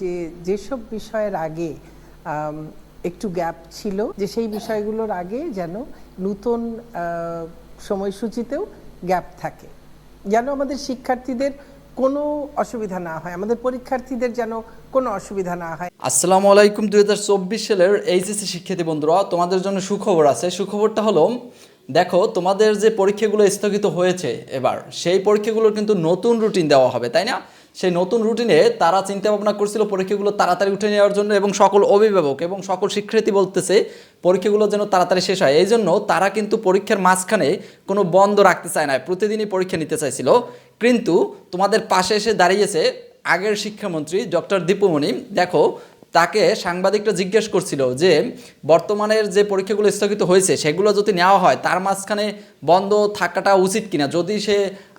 যে যেসব বিষয়ের আগে একটু গ্যাপ ছিল, যে সেই বিষয়গুলোর আগে যেন নতুন সময়সূচিতেও গ্যাপ থাকে। যেন আমাদের শিক্ষার্থীদের কোনো অসুবিধা না হয়, আমাদের পরীক্ষার্থীদের যেন কোনো অসুবিধা না হয়। আসসালামু আলাইকুম দুই হাজার চব্বিশ সালের এইচএসসি শিক্ষার্থী বন্ধুরা, তোমাদের জন্য সুখবর আছে। সুখবরটা হলো, দেখো, তোমাদের যে পরীক্ষাগুলো স্থগিত হয়েছে এবার, সেই পরীক্ষাগুলোর কিন্তু নতুন রুটিন দেওয়া হবে, তাই না? সেই নতুন রুটিনে তারা চিন্তা ভাবনা করছিল পরীক্ষাগুলো তাড়াতাড়ি উঠে নেওয়ার জন্য এবং সকল অভিভাবক এবং সকল শিক্ষার্থী বলতেছে পরীক্ষাগুলো যেন তাড়াতাড়ি শেষ হয়। এই জন্য তারা কিন্তু পরীক্ষার মাঝখানে কোনো বন্ধ রাখতে চায় না প্রতিদিনই পরীক্ষা নিতে চাইছিল। কিন্তু তোমাদের পাশে এসে দাঁড়িয়েছে আগের শিক্ষামন্ত্রী ডক্টর দীপুমণি দেখো, তাকে সাংবাদিকরা জিজ্ঞেস করছিল যে, বর্তমানের যে পরীক্ষাগুলো স্থগিত হয়েছে, সেগুলো যদি নেওয়া হয়, তার মাঝখানে বন্ধ থাকাটা উচিত কিনা? যদি সে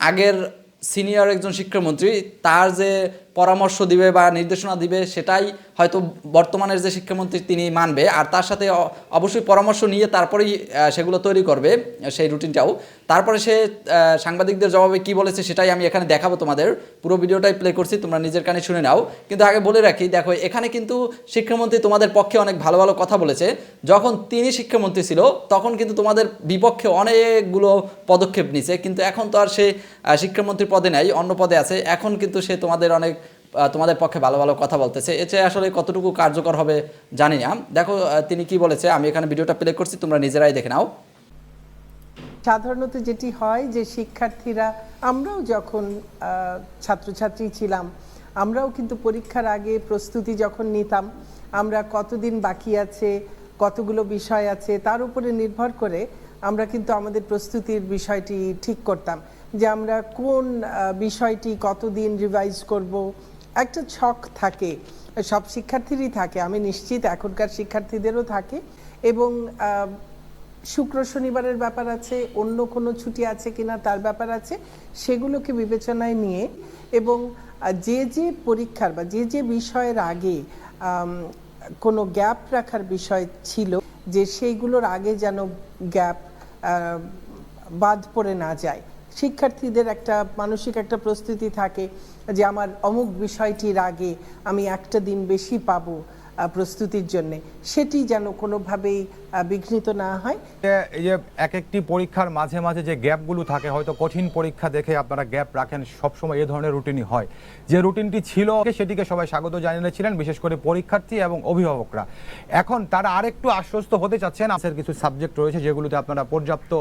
আগের সিনিয়র একজন শিক্ষামন্ত্রী তার যে পরামর্শ দিবে বা নির্দেশনা দিবে, সেটাই হয়তো বর্তমানের যে শিক্ষামন্ত্রী তিনি মানবে। আর তার সাথে অবশ্যই পরামর্শ নিয়ে তারপরেই সেগুলো তৈরি করবে, সেই রুটিনটাও। তারপরে সে সাংবাদিকদের জবাবে কি বলেছে সেটাই আমি এখানে দেখাবো তোমাদের। পুরো ভিডিওটাই প্লে করছি, তোমরা নিজের কানে শুনে নাও। কিন্তু আগে বলে রাখি, দেখো, এখানে কিন্তু শিক্ষামন্ত্রী তোমাদের পক্ষে অনেক ভালো ভালো কথা বলেছে। যখন তিনি শিক্ষামন্ত্রী ছিল, তখন কিন্তু তোমাদের বিপক্ষে অনেকগুলো পদক্ষেপ নিছে। কিন্তু এখন তো আর সে শিক্ষামন্ত্রী পদে নাই, অন্য পদে আছে। এখন কিন্তু সে তোমাদের অনেক তোমাদের পক্ষে ভালো ভালো কথা বলতেছে। এতে আসলে কতটুকু কার্যকর হবে জানি না। দেখো তিনি কি বলেছে, আমি এখানে ভিডিওটা প্লে করছি, তোমরা নিজেরাই দেখে নাও। সাধারণত যেটি হয় যে শিক্ষার্থীরা, আমরাও যখন ছাত্রছাত্রী ছিলাম, আমরাও কিন্তু পরীক্ষার আগে প্রস্তুতি যখন নিতাম, আমরা কতদিন বাকি আছে, কতগুলো বিষয় আছে, তার উপরে নির্ভর করে আমরা কিন্তু আমাদের প্রস্তুতির বিষয়টি ঠিক করতাম যে আমরা কোন বিষয়টি কতদিন রিভাইজ করব একটা ছক থাকে, সব শিক্ষার্থীরই থাকে, আমি নিশ্চিত এখনকার শিক্ষার্থীদেরও থাকে এবং শুক্র শনিবারের ব্যাপার আছে, অন্য কোনো ছুটি আছে কিনা তার ব্যাপার আছে, সেগুলোকে বিবেচনায় নিয়ে এবং যে যে পরীক্ষার বা যে যে বিষয়ের আগে কোনো গ্যাপ রাখার বিষয় ছিল যে সেইগুলোর আগে যেন গ্যাপ বাদ পড়ে না যায়। শিক্ষার্থীদের একটা মানসিক একটা প্রস্তুতি থাকে যে আমার অমুক বিষয়টির আগে আমি একটা দিন বেশি পাবো প্রস্তুতির জন্যে। সেটি যেন কোনোভাবেই বিঘ্নিত না হয়। এই যে এক একটি পরীক্ষার মাঝে মাঝে যে গ্যাপগুলো থাকে, হয়তো কঠিন পরীক্ষা দেখে আপনারা গ্যাপ রাখেন, সবসময় এ ধরনের রুটিনই হয়। যে রুটিনটি ছিল সেটিকে সবাই স্বাগত জানিয়েছিলেন, বিশেষ করে পরীক্ষার্থী এবং অভিভাবকরা। এখন তারা আরেকটু আশ্বস্ত হতে চাচ্ছেন আমাদের কিছু সাবজেক্ট রয়েছে যেগুলোতে আপনারা পর্যাপ্ত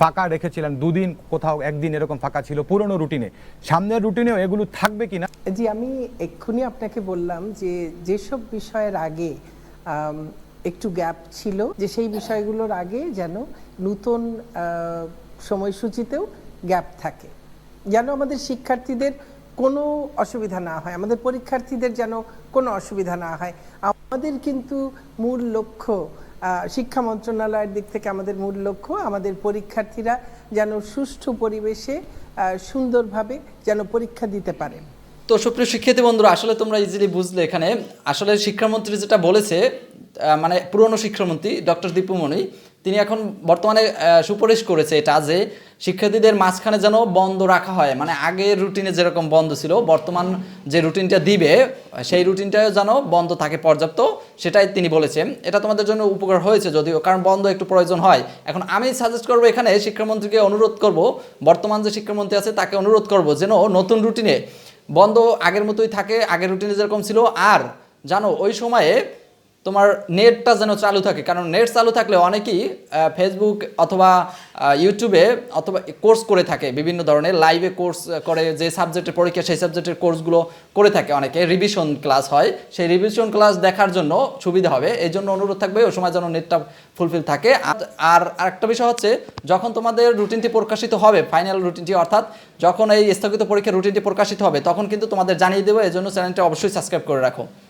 ফাঁকা রেখেছিলেন, দুদিন কোথাও একদিন এরকম ফাঁকা ছিল, পুরনো রুটিনে। সামনের রুটিনেও এগুলো থাকবে কিনা? জি, আমি এক্ষুনি আপনাকে বললাম যে যেসব বিষয়ের আগে একটু গ্যাপ ছিল, যে সেই বিষয়গুলোর আগে যেন নতুন সময়সূচিতেও গ্যাপ থাকে। যেন আমাদের শিক্ষার্থীদের কোনো অসুবিধা না হয়, আমাদের পরীক্ষার্থীদের যেন কোনো অসুবিধা না হয়। আমাদের কিন্তু মূল লক্ষ্য শিক্ষা মন্ত্রণালয়ের দিক থেকে আমাদের মূল লক্ষ্য, আমাদের পরীক্ষার্থীরা যেন সুষ্ঠু পরিবেশে সুন্দরভাবে যেন পরীক্ষা দিতে পারে। তো সুপ্রিয় শিক্ষার্থী বন্ধুরা, আসলে তোমরা ইজিলি বুঝলে এখানে। আসলে শিক্ষামন্ত্রী যেটা বলেছে মানে পুরনো শিক্ষামন্ত্রী ডক্টর দীপুমণি তিনি এখন বর্তমানে সুপারিশ করেছে এটা যে শিক্ষার্থীদের মাঝখানে যেন বন্ধ রাখা হয়। মানে আগের রুটিনে যেরকম বন্ধ ছিল, বর্তমান যে রুটিনটা দিবে, সেই রুটিনটাও যেন বন্ধ থাকে পর্যাপ্ত, সেটাই তিনি বলেছেন। এটা তোমাদের জন্য উপকার হয়েছে যদিও, কারণ বন্ধ একটু প্রয়োজন হয়। এখন আমি সাজেস্ট করব এখানে শিক্ষামন্ত্রীকে অনুরোধ করব, বর্তমান যে শিক্ষামন্ত্রী আছে তাকে অনুরোধ করব যেন নতুন রুটিনে বন্ধ আগের মতোই থাকে, আগের রুটিনে যেরকম ছিল, আর জানো ওই সময়ে তোমার নেটটা যেন চালু থাকে। কারণ নেট চালু থাকলে অনেকেই ফেসবুক অথবা ইউটিউবে অথবা কোর্স করে থাকে, বিভিন্ন ধরনের। লাইভে কোর্স করে যে সাবজেক্টের পরীক্ষা, সেই সাবজেক্টের কোর্সগুলো করে থাকে অনেকে। রিভিশন ক্লাস হয়। সেই রিভিশন ক্লাস দেখার জন্য সুবিধা হবে। এই জন্য অনুরোধ থাকবে, ওই সময় যেন নেটটা ফুলফিল থাকে। আর- আর আরেকটা বিষয় হচ্ছে, যখন তোমাদের রুটিনটি প্রকাশিত হবে ফাইনাল রুটিনটি অর্থাৎ যখন এই স্থগিত পরীক্ষার রুটিনটি প্রকাশিত হবে, তখন কিন্তু তোমাদের জানিয়ে দেবো। এই জন্য চ্যানেলটা অবশ্যই সাবস্ক্রাইব করে রাখো।